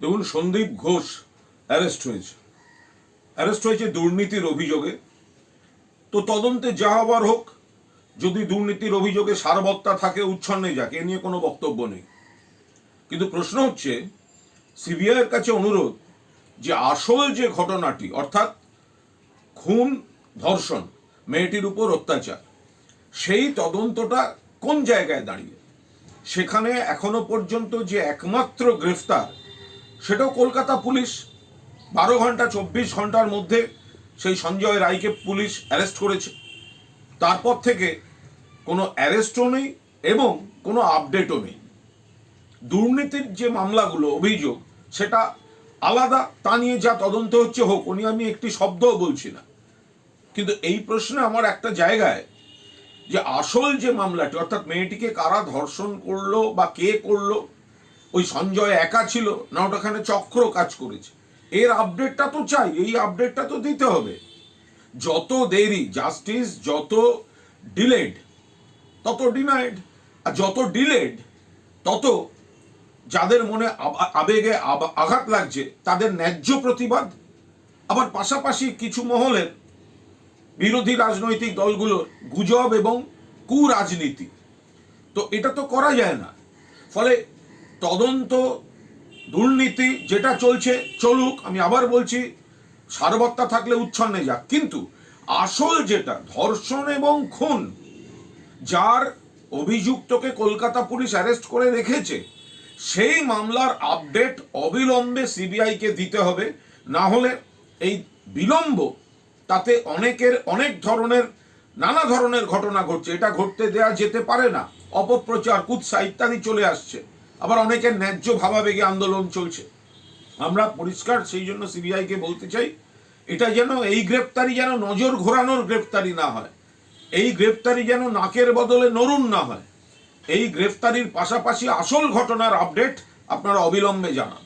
দেখুন, সন্দীপ ঘোষ অ্যারেস্ট হয়েছে। অ্যারেস্ট হয়েছে দুর্নীতির অভিযোগে। তো তদন্তে যা হবার হোক, যদি দুর্নীতির অভিযোগে সারবত্তা থাকে, উচ্ছন্নে যাক, এ নিয়ে কোনো বক্তব্য নেই। কিন্তু প্রশ্ন হচ্ছে, সিবিআইয়ের কাছে অনুরোধ যে আসল যে ঘটনাটি, অর্থাৎ খুন, ধর্ষণ, মেয়েটির উপর অত্যাচার, সেই তদন্তটা কোন জায়গায় দাঁড়িয়ে? সেখানে এখনও পর্যন্ত যে একমাত্র গ্রেফতার সেটাও কলকাতা পুলিশ। বারো ঘণ্টা চব্বিশ ঘণ্টার মধ্যে সেই সঞ্জয় রায়কে পুলিশ অ্যারেস্ট করেছে। তারপর থেকে কোনো অ্যারেস্টও নেই এবং কোনো আপডেটও নেই। দুর্নীতির যে মামলাগুলো, অভিযোগ, সেটা আলাদা, তা নিয়ে যা তদন্ত হচ্ছে, হোক, উনি আমি একটি শব্দও বলছি না। কিন্তু এই প্রশ্নে আমার একটা জায়গায় যে আসল যে মামলাটি, অর্থাৎ মেয়েটিকে কারা ধর্ষণ করল বা কে করল ওই সঞ্জয় একা ছিল, না ওটাখানে চক্র কাজ করেছে। এর আপডেটটা তো চাই, এই আপডেটটা তো দিতে হবে। যত দেরি জাস্টিস যত ডিলেড তত ডিনাইড আর যত ডিলেড তত যাদের মনে আবা- আবেগে আঘাত লাগছে, তাদের ন্যায্য প্রতিবাদ। আবার পাশাপাশি কিছু মহলের বিরোধী রাজনৈতিক দলগুলোর গুজব এবং কুরাজনীতি। তো এটা তো করা যায় না। ফলে তদন্ত, দুর্নীতি যেটা চলছে, চলুক, আমি আবার বলছি, সারবত্তা থাকলে উচ্ছন্নে যাক। কিন্তু আসল যেটা, ধর্ষণ এবং খুন, যার অভিযুক্তকে কলকাতা পুলিশ অ্যারেস্ট করে রেখেছে, সেই মামলার আপডেট অবিলম্বে সিবিআইকে দিতে হবে। না হলে এই বিলম্ব, তাতে অনেকের, অনেক ধরনের, নানা ধরনের ঘটনা ঘটছে। এটা ঘটতে দেয়া যেতে পারে না। অপপ্রচার, কুৎসা ইত্যাদি চলে আসছে। আবার অনেকের ন্যায্য ভাবাবেগে আন্দোলন চলছে। আমরা পরিষ্কার সেই জন্য সিবিআইকে বলতে চাই, এটা যেন এই গ্রেপ্তারি যেন নজর ঘোরানোর গ্রেপ্তারি না হয়, এই গ্রেপ্তারি যেন নাকের বদলে নরুন না হয়, এই গ্রেফতারির পাশাপাশি আসল ঘটনার আপডেট আপনারা অবিলম্বে জানান।